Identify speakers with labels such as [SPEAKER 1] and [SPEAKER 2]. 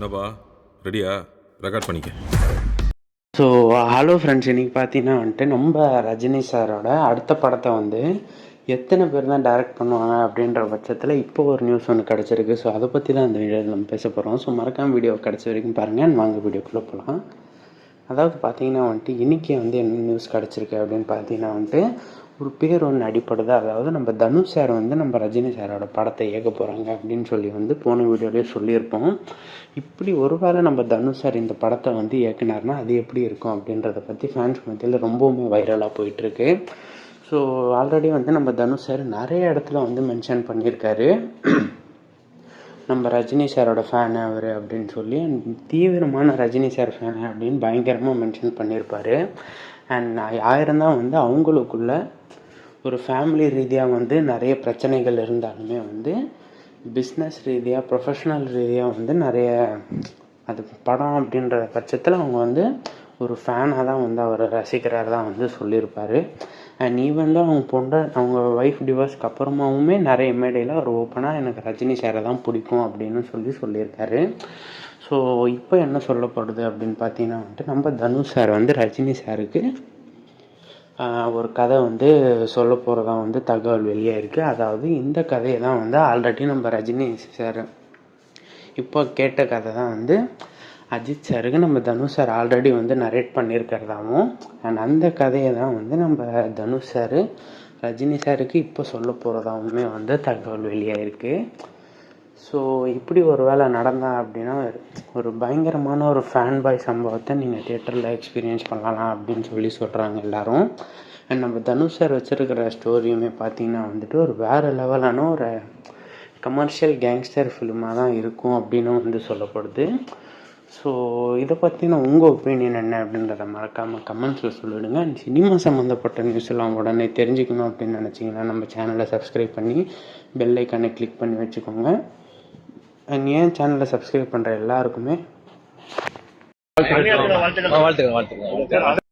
[SPEAKER 1] என்னப்பா? ரெடியா ரெக்கார்ட் பண்ணிக்க.
[SPEAKER 2] ஸோ ஹலோ ஃப்ரெண்ட்ஸ் இன்றைக்கி பார்த்தீங்கன்னா வந்துட்டு நம்ம ரஜினி சாரோட அடுத்த படத்தை வந்து எத்தனை பேர் தான் டைரக்ட் பண்ணுவாங்க அப்படின்ற பட்சத்தில் இப்போ ஒரு நியூஸ் ஒன்று கிடச்சிருக்கு. ஸோ அதை பற்றி தான் அந்த வீடியோவில் நம்ம பேச போகிறோம் ஸோ மறக்காம வீடியோ கிடச்ச வரைக்கும் பாருங்கள் வாங்க வீடியோக்குள்ளே போகலாம் அதாவது பார்த்தீங்கன்னா வந்துட்டு இன்றைக்கி வந்து என்ன நியூஸ் கிடச்சிருக்கு? அப்படின்னு பார்த்தீங்கன்னா வந்துட்டு ஒரு பேர் ஒன்று அடிப்படுது அதாவது நம்ம தனுஷ் சார் வந்து நம்ம ரஜினி சாரோட படத்தை இயக்க போகிறாங்க அப்படின்னு சொல்லி வந்து போன வீடியோலேயே சொல்லியிருப்போம். இப்படி ஒருவேளை நம்ம தனுஷ் சார் இந்த படத்தை வந்து இயக்குனாருன்னா அது எப்படி இருக்கும் அப்படின்றத பற்றி ஃபேன்ஸ் மத்தியில் ரொம்பவுமே வைரலாக போயிட்டுருக்கு. ஸோ ஆல்ரெடி வந்து நம்ம தனுஷ் சார் நிறைய இடத்துல வந்து மென்ஷன் பண்ணியிருக்காரு. நம்ம ரஜினி சாரோட ஃபேனு அவர் அப்படின்னு சொல்லி தீவிரமான ரஜினி சார் ஃபேனு அப்படின்னு பயங்கரமாக மென்ஷன் பண்ணியிருப்பார் அண்ட் ஆயிரம் தான் வந்து அவங்களுக்குள்ள ஒரு ஃபேமிலி ரீதியாக வந்து நிறைய பிரச்சனைகள் இருந்தாலுமே வந்து பிஸ்னஸ் ரீதியாக ப்ரொஃபஷ்னல் ரீதியாக வந்து நிறைய அது படம் அப்படின்ற பட்சத்தில் அவங்க வந்து ஒரு ஃபேனாக தான் வந்து அவர் ரசிக்கிறார் தான் வந்து சொல்லியிருப்பார். அண்ட் ஈவன் தான் அவங்க பொண்ட அவங்க ஒய்ஃப் டிவோர்ஸ்க்கு அப்புறமாவுமே நிறைய மேடையில் அவர் ஓப்பனாக எனக்கு ரஜினி சாரை தான் பிடிக்கும் அப்படின்னு சொல்லி சொல்லியிருக்காரு. ஸோ இப்போ என்ன சொல்லப்படுது அப்படின்னு பார்த்தீங்கன்னா வந்துட்டு நம்ம தனுஷ் சார் வந்து ரஜினி சாருக்கு ஒரு கதை வந்து சொல்ல போகிறதா வந்து தகவல் வெளியே இருக்குது அதாவது இந்த கதையை தான் வந்து ஆல்ரெடி நம்ம ரஜினி சார் இப்போ கேட்ட கதை தான் வந்து அஜித் சாருக்கு நம்ம தனுஷ் சார் ஆல்ரெடி வந்து நரேட் பண்ணியிருக்கிறதாவும் அண்ட் அந்த கதையை தான் வந்து நம்ம தனுஷ் சார் ரஜினி சாருக்கு இப்போ சொல்ல போகிறதாவுமே வந்து தகவல் வெளியாயிருக்கு. ஸோ இப்படி ஒரு வேலை நடந்தா அப்படின்னா ஒரு பயங்கரமான ஒரு ஃபேன் பாய் சம்பவத்தை நீங்கள் தியேட்டரில் எக்ஸ்பீரியன்ஸ் பண்ணலாம் அப்படின்னு சொல்லி சொல்கிறாங்க எல்லோரும். அண்ட் நம்ம தனுஷ் சார் வச்சுருக்கிற ஸ்டோரியுமே பார்த்தீங்கன்னா வந்துட்டு ஒரு வேறு லெவலான ஒரு கமர்ஷியல் கேங்ஸ்டர் ஃபிலிமாக தான் இருக்கும் அப்படின்னு வந்து சொல்லப்படுது. ஸோ இதை பற்றின உங்கள் ஒப்பீனியன் என்ன அப்படின்றத மறக்காமல் கமெண்ட்ஸில் சொல்லிவிடுங்க அண்ட் சினிமா சம்மந்தப்பட்ட நியூஸ் எல்லாம் உடனே தெரிஞ்சுக்கணும் அப்படின்னு நினச்சிங்கன்னா நம்ம சேனலை சப்ஸ்கிரைப் பண்ணி பெல் ஐக்கானை கிளிக் பண்ணி வச்சுக்கோங்க. அண்ட் ஏன் சேனலை சப்ஸ்கிரைப் பண்ணுற எல்லாருக்குமே
[SPEAKER 3] வாழ்த்துக்கள் வாழ்த்துக்கள்.